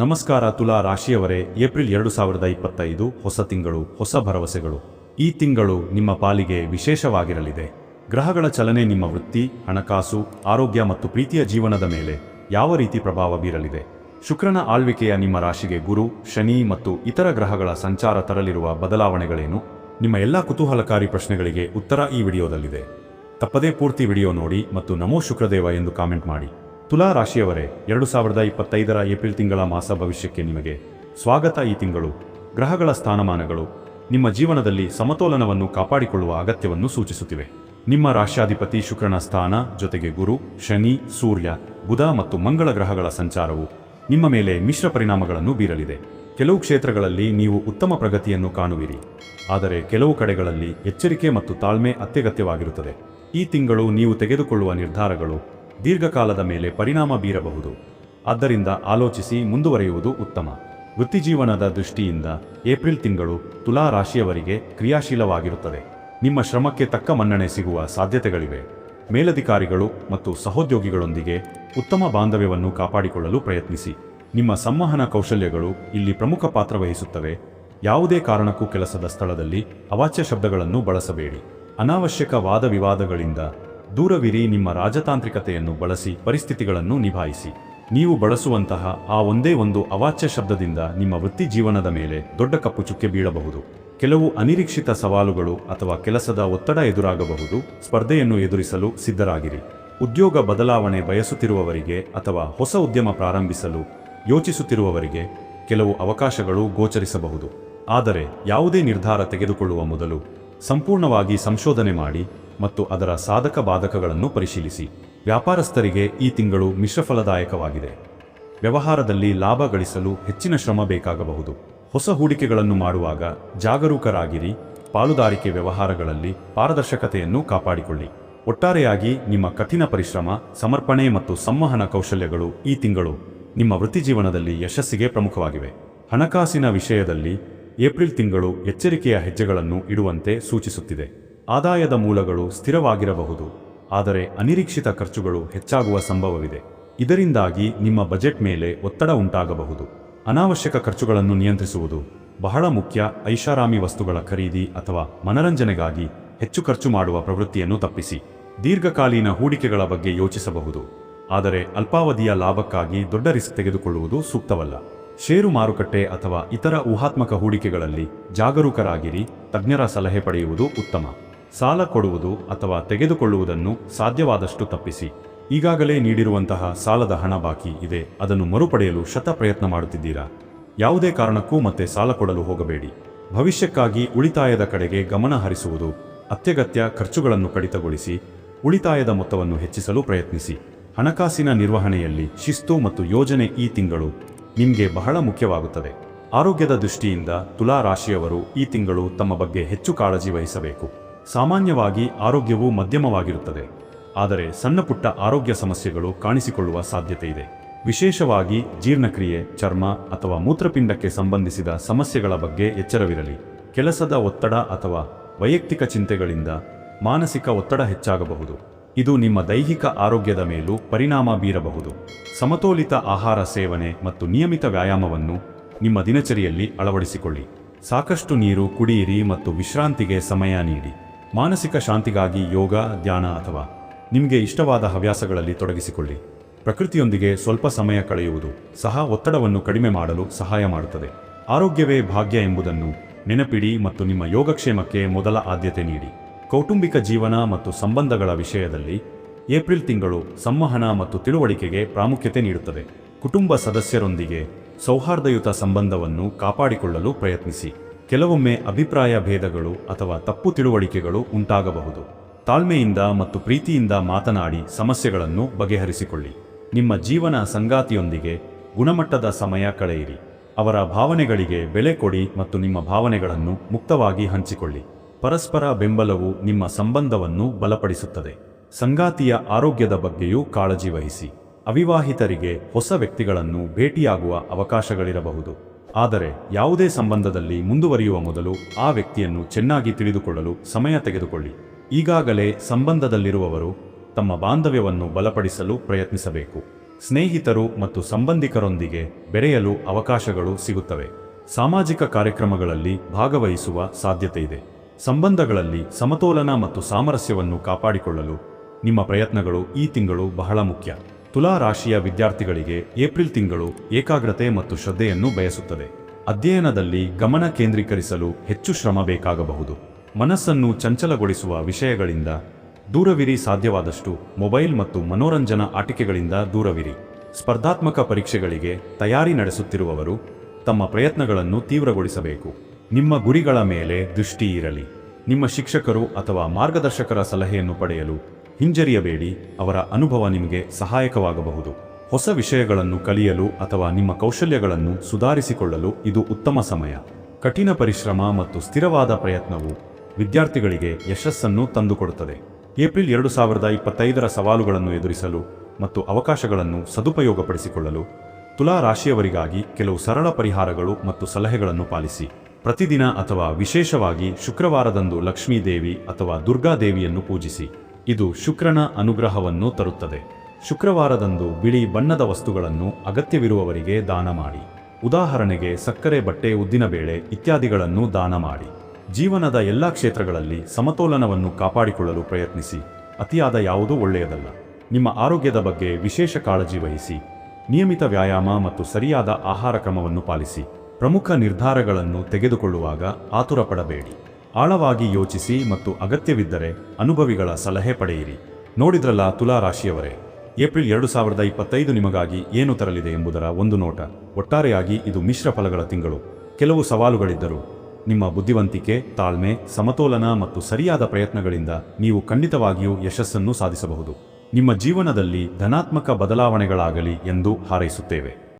ನಮಸ್ಕಾರ ತುಲಾ ರಾಶಿಯವರೇ, ಏಪ್ರಿಲ್ ಎರಡು ಸಾವಿರದ ಇಪ್ಪತ್ತೈದು, ಹೊಸ ತಿಂಗಳು, ಹೊಸ ಭರವಸೆಗಳು. ಈ ತಿಂಗಳು ನಿಮ್ಮ ಪಾಲಿಗೆ ವಿಶೇಷವಾಗಿರಲಿದೆ. ಗ್ರಹಗಳ ಚಲನೆ ನಿಮ್ಮ ವೃತ್ತಿ, ಹಣಕಾಸು, ಆರೋಗ್ಯ ಮತ್ತು ಪ್ರೀತಿಯ ಜೀವನದ ಮೇಲೆ ಯಾವ ರೀತಿ ಪ್ರಭಾವ ಬೀರಲಿದೆ? ಶುಕ್ರನ ಆಳ್ವಿಕೆಯ ನಿಮ್ಮ ರಾಶಿಗೆ ಗುರು, ಶನಿ ಮತ್ತು ಇತರ ಗ್ರಹಗಳ ಸಂಚಾರ ತರಲಿರುವ ಬದಲಾವಣೆಗಳೇನು? ನಿಮ್ಮ ಎಲ್ಲ ಕುತೂಹಲಕಾರಿ ಪ್ರಶ್ನೆಗಳಿಗೆ ಉತ್ತರ ಈ ವಿಡಿಯೋದಲ್ಲಿದೆ. ತಪ್ಪದೇ ಪೂರ್ತಿ ವಿಡಿಯೋ ನೋಡಿ ಮತ್ತು ನಮೋ ಶುಕ್ರದೇವ ಎಂದು ಕಾಮೆಂಟ್ ಮಾಡಿ. ತುಲಾ ರಾಶಿಯವರೇ, ಎರಡು ಸಾವಿರದ ಇಪ್ಪತ್ತೈದರ ಏಪ್ರಿಲ್ ತಿಂಗಳ ಮಾಸ ಭವಿಷ್ಯಕ್ಕೆ ನಿಮಗೆ ಸ್ವಾಗತ ಈ ತಿಂಗಳು. ಗ್ರಹಗಳ ಸ್ಥಾನಮಾನಗಳು. ನಿಮ್ಮ ಜೀವನದಲ್ಲಿ ಸಮತೋಲನವನ್ನು ಕಾಪಾಡಿಕೊಳ್ಳುವ ಅಗತ್ಯವನ್ನು ಸೂಚಿಸುತ್ತಿವೆ. ನಿಮ್ಮ ರಾಶ್ಯಾಧಿಪತಿ ಶುಕ್ರನ ಸ್ಥಾನ, ಜೊತೆಗೆ ಗುರು, ಶನಿ, ಸೂರ್ಯ, ಬುಧ ಮತ್ತು ಮಂಗಳ ಗ್ರಹಗಳ ಸಂಚಾರವು ನಿಮ್ಮ ಮೇಲೆ ಮಿಶ್ರ ಪರಿಣಾಮಗಳನ್ನು ಬೀರಲಿದೆ. ಕೆಲವು ಕ್ಷೇತ್ರಗಳಲ್ಲಿ ನೀವು ಉತ್ತಮ ಪ್ರಗತಿಯನ್ನು ಕಾಣುವಿರಿ. ಆದರೆ ಕೆಲವು ಕಡೆಗಳಲ್ಲಿ ಎಚ್ಚರಿಕೆ ಮತ್ತು ತಾಳ್ಮೆ ಅತ್ಯಗತ್ಯವಾಗಿರುತ್ತದೆ. ಈ ತಿಂಗಳು ನೀವು ತೆಗೆದುಕೊಳ್ಳುವ ನಿರ್ಧಾರಗಳು ದೀರ್ಘಕಾಲದ ಮೇಲೆ ಪರಿಣಾಮ ಬೀರಬಹುದು. ಆದ್ದರಿಂದ ಆಲೋಚಿಸಿ ಮುಂದುವರೆಯುವುದು ಉತ್ತಮ. ವೃತ್ತಿಜೀವನದ ದೃಷ್ಟಿಯಿಂದ ಏಪ್ರಿಲ್ ತಿಂಗಳು ತುಲಾ ರಾಶಿಯವರಿಗೆ ಕ್ರಿಯಾಶೀಲವಾಗಿರುತ್ತದೆ. ನಿಮ್ಮ ಶ್ರಮಕ್ಕೆ ತಕ್ಕ ಮನ್ನಣೆ ಸಿಗುವ ಸಾಧ್ಯತೆಗಳಿವೆ. ಮೇಲಧಿಕಾರಿಗಳು ಮತ್ತು ಸಹೋದ್ಯೋಗಿಗಳೊಂದಿಗೆ ಉತ್ತಮ ಬಾಂಧವ್ಯವನ್ನು ಕಾಪಾಡಿಕೊಳ್ಳಲು ಪ್ರಯತ್ನಿಸಿ. ನಿಮ್ಮ ಸಂವಹನ ಕೌಶಲ್ಯಗಳು ಇಲ್ಲಿ ಪ್ರಮುಖ ಪಾತ್ರ ವಹಿಸುತ್ತವೆ. ಯಾವುದೇ ಕಾರಣಕ್ಕೂ ಕೆಲಸದ ಸ್ಥಳದಲ್ಲಿ ಅವಾಚ್ಯ ಶಬ್ದಗಳನ್ನು ಬಳಸಬೇಡಿ. ಅನಾವಶ್ಯಕ ವಾದ ವಿವಾದಗಳಿಂದ ದೂರವಿರಿ ನಿಮ್ಮ ರಾಜತಾಂತ್ರಿಕತೆಯನ್ನು ಬಳಸಿ ಪರಿಸ್ಥಿತಿಗಳನ್ನು ನಿಭಾಯಿಸಿ. ನೀವು ಬಳಸುವಂತಹ ಆ ಒಂದೇ ಒಂದು ಅವಾಚ್ಯ ಶಬ್ದದಿಂದ ನಿಮ್ಮ ವೃತ್ತಿ ಜೀವನದ ಮೇಲೆ ದೊಡ್ಡ ಕಪ್ಪು ಚುಕ್ಕೆ ಬೀಳಬಹುದು. ಕೆಲವು ಅನಿರೀಕ್ಷಿತ ಸವಾಲುಗಳು ಅಥವಾ ಕೆಲಸದ ಒತ್ತಡ ಎದುರಾಗಬಹುದು. ಸ್ಪರ್ಧೆಯನ್ನು ಎದುರಿಸಲು ಸಿದ್ಧರಾಗಿರಿ. ಉದ್ಯೋಗ ಬದಲಾವಣೆ ಬಯಸುತ್ತಿರುವವರಿಗೆ ಅಥವಾ ಹೊಸ ಉದ್ಯಮ ಪ್ರಾರಂಭಿಸಲು ಯೋಚಿಸುತ್ತಿರುವವರಿಗೆ ಕೆಲವು ಅವಕಾಶಗಳು ಗೋಚರಿಸಬಹುದು. ಆದರೆ ಯಾವುದೇ ನಿರ್ಧಾರ ತೆಗೆದುಕೊಳ್ಳುವ ಮೊದಲು ಸಂಪೂರ್ಣವಾಗಿ ಸಂಶೋಧನೆ ಮಾಡಿ ಮತ್ತು ಅದರ ಸಾಧಕ ಬಾಧಕಗಳನ್ನು ಪರಿಶೀಲಿಸಿ. ವ್ಯಾಪಾರಸ್ಥರಿಗೆ ಈ ತಿಂಗಳು ಮಿಶ್ರಫಲದಾಯಕವಾಗಿದೆ ವ್ಯವಹಾರದಲ್ಲಿ ಲಾಭ ಗಳಿಸಲು ಹೆಚ್ಚಿನ ಶ್ರಮ ಬೇಕಾಗಬಹುದು. ಹೊಸ ಹೂಡಿಕೆಗಳನ್ನು ಮಾಡುವಾಗ ಜಾಗರೂಕರಾಗಿರಿ. ಪಾಲುದಾರಿಕೆ ವ್ಯವಹಾರಗಳಲ್ಲಿ ಪಾರದರ್ಶಕತೆಯನ್ನು ಕಾಪಾಡಿಕೊಳ್ಳಿ. ಒಟ್ಟಾರೆಯಾಗಿ ನಿಮ್ಮ ಕಠಿಣ ಪರಿಶ್ರಮ, ಸಮರ್ಪಣೆ ಮತ್ತು ಸಂವಹನ ಕೌಶಲ್ಯಗಳು ಈ ತಿಂಗಳು ನಿಮ್ಮ ವೃತ್ತಿಜೀವನದಲ್ಲಿ ಯಶಸ್ಸಿಗೆ ಪ್ರಮುಖವಾಗಿವೆ. ಹಣಕಾಸಿನ ವಿಷಯದಲ್ಲಿ ಏಪ್ರಿಲ್ ತಿಂಗಳು ಎಚ್ಚರಿಕೆಯ ಹೆಜ್ಜೆಗಳನ್ನು ಇಡುವಂತೆ ಸೂಚಿಸುತ್ತಿದೆ. ಆದಾಯದ ಮೂಲಗಳು ಸ್ಥಿರವಾಗಿರಬಹುದು, ಆದರೆ ಅನಿರೀಕ್ಷಿತ ಖರ್ಚುಗಳು ಹೆಚ್ಚಾಗುವ ಸಂಭವವಿದೆ. ಇದರಿಂದಾಗಿ ನಿಮ್ಮ ಬಜೆಟ್ ಮೇಲೆ ಒತ್ತಡ ಉಂಟಾಗಬಹುದು. ಅನಾವಶ್ಯಕ ಖರ್ಚುಗಳನ್ನು ನಿಯಂತ್ರಿಸುವುದು ಬಹಳ ಮುಖ್ಯ. ಐಷಾರಾಮಿ ವಸ್ತುಗಳ ಖರೀದಿ ಅಥವಾ ಮನರಂಜನೆಗಾಗಿ ಹೆಚ್ಚು ಖರ್ಚು ಮಾಡುವ ಪ್ರವೃತ್ತಿಯನ್ನು ತಪ್ಪಿಸಿ, ದೀರ್ಘಕಾಲೀನ ಹೂಡಿಕೆಗಳ ಬಗ್ಗೆ ಯೋಚಿಸಬಹುದು. ಆದರೆ ಅಲ್ಪಾವಧಿಯ ಲಾಭಕ್ಕಾಗಿ ದೊಡ್ಡ ರಿಸ್ಕ್ ತೆಗೆದುಕೊಳ್ಳುವುದು ಸೂಕ್ತವಲ್ಲ. ಷೇರು ಮಾರುಕಟ್ಟೆ ಅಥವಾ ಇತರ ಊಹಾತ್ಮಕ ಹೂಡಿಕೆಗಳಲ್ಲಿ ಜಾಗರೂಕರಾಗಿರಿ. ತಜ್ಞರ ಸಲಹೆ ಪಡೆಯುವುದು ಉತ್ತಮ. ಸಾಲ ಕೊಡುವುದು ಅಥವಾ ತೆಗೆದುಕೊಳ್ಳುವುದನ್ನು ಸಾಧ್ಯವಾದಷ್ಟು ತಪ್ಪಿಸಿ. ಈಗಾಗಲೇ ನೀಡಿರುವಂತಹ ಸಾಲದ ಹಣ ಬಾಕಿ ಇದೆ. ಅದನ್ನು ಮರುಪಡೆಯಲು ಶತ ಪ್ರಯತ್ನ ಮಾಡುತ್ತಿದ್ದೀರಾ? ಯಾವುದೇ ಕಾರಣಕ್ಕೂ ಮತ್ತೆ ಸಾಲ ಕೊಡಲು ಹೋಗಬೇಡಿ. ಭವಿಷ್ಯಕ್ಕಾಗಿ ಉಳಿತಾಯದ ಕಡೆಗೆ ಗಮನ ಹರಿಸುವುದು, ಅತ್ಯಗತ್ಯ ಖರ್ಚುಗಳನ್ನು ಕಡಿತಗೊಳಿಸಿ, ಉಳಿತಾಯದ ಮೊತ್ತವನ್ನು ಹೆಚ್ಚಿಸಲು ಪ್ರಯತ್ನಿಸಿ. ಹಣಕಾಸಿನ ನಿರ್ವಹಣೆಯಲ್ಲಿ ಶಿಸ್ತು ಮತ್ತು ಯೋಜನೆ ಈ ತಿಂಗಳು ನಿಮಗೆ ಬಹಳ ಮುಖ್ಯವಾಗುತ್ತದೆ. ಆರೋಗ್ಯದ ದೃಷ್ಟಿಯಿಂದ ತುಲಾ ರಾಶಿಯವರು ಈ ತಿಂಗಳು ತಮ್ಮ ಬಗ್ಗೆ ಹೆಚ್ಚು ಕಾಳಜಿ ವಹಿಸಬೇಕು. ಸಾಮಾನ್ಯವಾಗಿ ಆರೋಗ್ಯವು ಮಧ್ಯಮವಾಗಿರುತ್ತದೆ. ಆದರೆ ಸಣ್ಣಪುಟ್ಟ ಆರೋಗ್ಯ ಸಮಸ್ಯೆಗಳು ಕಾಣಿಸಿಕೊಳ್ಳುವ ಸಾಧ್ಯತೆ ಇದೆ ವಿಶೇಷವಾಗಿ ಜೀರ್ಣಕ್ರಿಯೆ, ಚರ್ಮ ಅಥವಾ ಮೂತ್ರಪಿಂಡಕ್ಕೆ ಸಂಬಂಧಿಸಿದ ಸಮಸ್ಯೆಗಳ ಬಗ್ಗೆ ಎಚ್ಚರವಿರಲಿ. ಕೆಲಸದ ಒತ್ತಡ ಅಥವಾ ವೈಯಕ್ತಿಕ ಚಿಂತೆಗಳಿಂದ ಮಾನಸಿಕ ಒತ್ತಡ ಹೆಚ್ಚಾಗಬಹುದು. ಇದು ನಿಮ್ಮ ದೈಹಿಕ ಆರೋಗ್ಯದ ಮೇಲೂ ಪರಿಣಾಮ ಬೀರಬಹುದು. ಸಮತೋಲಿತ ಆಹಾರ ಸೇವನೆ ಮತ್ತು ನಿಯಮಿತ ವ್ಯಾಯಾಮವನ್ನು ನಿಮ್ಮ ದಿನಚರಿಯಲ್ಲಿ ಅಳವಡಿಸಿಕೊಳ್ಳಿ. ಸಾಕಷ್ಟು ನೀರು ಕುಡಿಯಿರಿ ಮತ್ತು ವಿಶ್ರಾಂತಿಗೆ ಸಮಯ ನೀಡಿ. ಮಾನಸಿಕ ಶಾಂತಿಗಾಗಿ ಯೋಗ, ಧ್ಯಾನ ಅಥವಾ ನಿಮಗೆ ಇಷ್ಟವಾದ ಹವ್ಯಾಸಗಳಲ್ಲಿ ತೊಡಗಿಸಿಕೊಳ್ಳಿ. ಪ್ರಕೃತಿಯೊಂದಿಗೆ ಸ್ವಲ್ಪ ಸಮಯ ಕಳೆಯುವುದು ಸಹ ಒತ್ತಡವನ್ನು ಕಡಿಮೆ ಮಾಡಲು ಸಹಾಯ ಮಾಡುತ್ತದೆ. ಆರೋಗ್ಯವೇ ಭಾಗ್ಯ ಎಂಬುದನ್ನು ನೆನಪಿಡಿ ಮತ್ತು ನಿಮ್ಮ ಯೋಗಕ್ಷೇಮಕ್ಕೆ ಮೊದಲ ಆದ್ಯತೆ ನೀಡಿ. ಕೌಟುಂಬಿಕ ಜೀವನ ಮತ್ತು ಸಂಬಂಧಗಳ ವಿಷಯದಲ್ಲಿ ಏಪ್ರಿಲ್ ತಿಂಗಳು ಸಂವಹನ ಮತ್ತು ತಿಳುವಳಿಕೆಗೆ ಪ್ರಾಮುಖ್ಯತೆ ನೀಡುತ್ತದೆ. ಕುಟುಂಬ ಸದಸ್ಯರೊಂದಿಗೆ ಸೌಹಾರ್ದಯುತ ಸಂಬಂಧವನ್ನು ಕಾಪಾಡಿಕೊಳ್ಳಲು ಪ್ರಯತ್ನಿಸಿ. ಕೆಲವೊಮ್ಮೆ ಅಭಿಪ್ರಾಯ ಭೇದಗಳು ಅಥವಾ ತಪ್ಪು ತಿಳುವಳಿಕೆಗಳು ಉಂಟಾಗಬಹುದು. ತಾಳ್ಮೆಯಿಂದ ಮತ್ತು ಪ್ರೀತಿಯಿಂದ ಮಾತನಾಡಿ ಸಮಸ್ಯೆಗಳನ್ನು ಬಗೆಹರಿಸಿಕೊಳ್ಳಿ. ನಿಮ್ಮ ಜೀವನ ಸಂಗಾತಿಯೊಂದಿಗೆ ಗುಣಮಟ್ಟದ ಸಮಯ ಕಳೆಯಿರಿ. ಅವರ ಭಾವನೆಗಳಿಗೆ ಬೆಲೆ ಕೊಡಿ ಮತ್ತು ನಿಮ್ಮ ಭಾವನೆಗಳನ್ನು ಮುಕ್ತವಾಗಿ ಹಂಚಿಕೊಳ್ಳಿ. ಪರಸ್ಪರ ಬೆಂಬಲವು ನಿಮ್ಮ ಸಂಬಂಧವನ್ನು ಬಲಪಡಿಸುತ್ತದೆ. ಸಂಗಾತಿಯ ಆರೋಗ್ಯದ ಬಗ್ಗೆಯೂ ಕಾಳಜಿ ವಹಿಸಿ. ಅವಿವಾಹಿತರಿಗೆ ಹೊಸ ವ್ಯಕ್ತಿಗಳನ್ನು ಭೇಟಿಯಾಗುವ ಅವಕಾಶಗಳಿರಬಹುದು. ಆದರೆ ಯಾವುದೇ ಸಂಬಂಧದಲ್ಲಿ ಮುಂದುವರಿಯುವ ಮೊದಲು ಆ ವ್ಯಕ್ತಿಯನ್ನು ಚೆನ್ನಾಗಿ ತಿಳಿದುಕೊಳ್ಳಲು ಸಮಯ ತೆಗೆದುಕೊಳ್ಳಿ. ಈಗಾಗಲೇ ಸಂಬಂಧದಲ್ಲಿರುವವರು ತಮ್ಮ ಬಾಂಧವ್ಯವನ್ನು ಬಲಪಡಿಸಲು ಪ್ರಯತ್ನಿಸಬೇಕು. ಸ್ನೇಹಿತರು ಮತ್ತು ಸಂಬಂಧಿಕರೊಂದಿಗೆ ಬೆರೆಯಲು ಅವಕಾಶಗಳು ಸಿಗುತ್ತವೆ. ಸಾಮಾಜಿಕ ಕಾರ್ಯಕ್ರಮಗಳಲ್ಲಿ ಭಾಗವಹಿಸುವ ಸಾಧ್ಯತೆ ಇದೆ. ಸಂಬಂಧಗಳಲ್ಲಿ ಸಮತೋಲನ ಮತ್ತು ಸಾಮರಸ್ಯವನ್ನು ಕಾಪಾಡಿಕೊಳ್ಳಲು ನಿಮ್ಮ ಪ್ರಯತ್ನಗಳು ಈ ತಿಂಗಳು ಬಹಳ ಮುಖ್ಯ. ತುಲಾ ರಾಶಿಯ ವಿದ್ಯಾರ್ಥಿಗಳಿಗೆ ಏಪ್ರಿಲ್ ತಿಂಗಳು ಏಕಾಗ್ರತೆ ಮತ್ತು ಶ್ರದ್ಧೆಯನ್ನು ಬಯಸುತ್ತದೆ. ಅಧ್ಯಯನದಲ್ಲಿ ಗಮನ ಕೇಂದ್ರೀಕರಿಸಲು ಹೆಚ್ಚು ಶ್ರಮ ಬೇಕಾಗಬಹುದು. ಮನಸ್ಸನ್ನು ಚಂಚಲಗೊಳಿಸುವ ವಿಷಯಗಳಿಂದ ದೂರವಿರಿ ಸಾಧ್ಯವಾದಷ್ಟು. ಮೊಬೈಲ್ ಮತ್ತು ಮನೋರಂಜನಾ ಆಟಿಕೆಗಳಿಂದ ದೂರವಿರಿ. ಸ್ಪರ್ಧಾತ್ಮಕ ಪರೀಕ್ಷೆಗಳಿಗೆ ತಯಾರಿ ನಡೆಸುತ್ತಿರುವವರು ತಮ್ಮ ಪ್ರಯತ್ನಗಳನ್ನು ತೀವ್ರಗೊಳಿಸಬೇಕು. ನಿಮ್ಮ ಗುರಿಗಳ ಮೇಲೆ ದೃಷ್ಟಿ ಇರಲಿ. ನಿಮ್ಮ ಶಿಕ್ಷಕರು ಅಥವಾ ಮಾರ್ಗದರ್ಶಕರ ಸಲಹೆಯನ್ನು ಪಡೆಯಲು ಹಿಂಜರಿಯಬೇಡಿ, ಅವರ ಅನುಭವ ನಿಮಗೆ ಸಹಾಯಕವಾಗಬಹುದು. ಹೊಸ ವಿಷಯಗಳನ್ನು ಕಲಿಯಲು ಅಥವಾ ನಿಮ್ಮ ಕೌಶಲ್ಯಗಳನ್ನು ಸುಧಾರಿಸಿಕೊಳ್ಳಲು ಇದು ಉತ್ತಮ ಸಮಯ. ಕಠಿಣ ಪರಿಶ್ರಮ ಮತ್ತು ಸ್ಥಿರವಾದ ಪ್ರಯತ್ನವು ವಿದ್ಯಾರ್ಥಿಗಳಿಗೆ ಯಶಸ್ಸನ್ನು ತಂದುಕೊಡುತ್ತದೆ. ಏಪ್ರಿಲ್ ಎರಡು ಸಾವಿರದ ಇಪ್ಪತ್ತೈದರ ಸವಾಲುಗಳನ್ನು ಎದುರಿಸಲು ಮತ್ತು ಅವಕಾಶಗಳನ್ನು ಸದುಪಯೋಗಪಡಿಸಿಕೊಳ್ಳಲು ತುಲಾ ರಾಶಿಯವರಿಗಾಗಿ ಕೆಲವು ಸರಳ ಪರಿಹಾರಗಳು ಮತ್ತು ಸಲಹೆಗಳನ್ನು ಪಾಲಿಸಿ. ಪ್ರತಿದಿನ ಅಥವಾ ವಿಶೇಷವಾಗಿ ಶುಕ್ರವಾರದಂದು ಲಕ್ಷ್ಮೀದೇವಿ ಅಥವಾ ದುರ್ಗಾದೇವಿಯನ್ನು ಪೂಜಿಸಿ. ಇದು ಶುಕ್ರನ ಅನುಗ್ರಹವನ್ನು ತರುತ್ತದೆ. ಶುಕ್ರವಾರದಂದು ಬಿಳಿ ಬಣ್ಣದ ವಸ್ತುಗಳನ್ನು ಅಗತ್ಯವಿರುವವರಿಗೆ ದಾನ ಮಾಡಿ. ಉದಾಹರಣೆಗೆ ಸಕ್ಕರೆ, ಬಟ್ಟೆ ಉದ್ದಿನಬೇಳೆ ಇತ್ಯಾದಿಗಳನ್ನು ದಾನ ಮಾಡಿ. ಜೀವನದ ಎಲ್ಲ ಕ್ಷೇತ್ರಗಳಲ್ಲಿ ಸಮತೋಲನವನ್ನು ಕಾಪಾಡಿಕೊಳ್ಳಲು ಪ್ರಯತ್ನಿಸಿ. ಅತಿಯಾದ ಯಾವುದೂ ಒಳ್ಳೆಯದಲ್ಲ. ನಿಮ್ಮ ಆರೋಗ್ಯದ ಬಗ್ಗೆ ವಿಶೇಷ ಕಾಳಜಿ ವಹಿಸಿ. ನಿಯಮಿತ ವ್ಯಾಯಾಮ ಮತ್ತು ಸರಿಯಾದ ಆಹಾರ ಕ್ರಮವನ್ನು ಪಾಲಿಸಿ. ಪ್ರಮುಖ ನಿರ್ಧಾರಗಳನ್ನು ತೆಗೆದುಕೊಳ್ಳುವಾಗ ಆತುರ ಪಡಬೇಡಿ ಆಳವಾಗಿ ಯೋಚಿಸಿ ಮತ್ತು ಅಗತ್ಯವಿದ್ದರೆ ಅನುಭವಿಗಳ ಸಲಹೆ ಪಡೆಯಿರಿ. ನೋಡಿದ್ರಲ್ಲ ತುಲಾ ರಾಶಿಯವರೇ ಏಪ್ರಿಲ್ ಎರಡು ಸಾವಿರದ ಇಪ್ಪತ್ತೈದು ನಿಮಗಾಗಿ ಏನು ತರಲಿದೆ ಎಂಬುದರ ಒಂದು ನೋಟ. ಒಟ್ಟಾರೆಯಾಗಿ ಇದು ಮಿಶ್ರ ಫಲಗಳ ತಿಂಗಳು. ಕೆಲವು ಸವಾಲುಗಳಿದ್ದರೂ, ನಿಮ್ಮ ಬುದ್ಧಿವಂತಿಕೆ, ತಾಳ್ಮೆ, ಸಮತೋಲನ ಮತ್ತು ಸರಿಯಾದ ಪ್ರಯತ್ನಗಳಿಂದ ನೀವು ಖಂಡಿತವಾಗಿಯೂ ಯಶಸ್ಸನ್ನು ಸಾಧಿಸಬಹುದು. ನಿಮ್ಮ ಜೀವನದಲ್ಲಿ ಧನಾತ್ಮಕ ಬದಲಾವಣೆಗಳಾಗಲಿ ಎಂದು ಹಾರೈಸುತ್ತೇವೆ.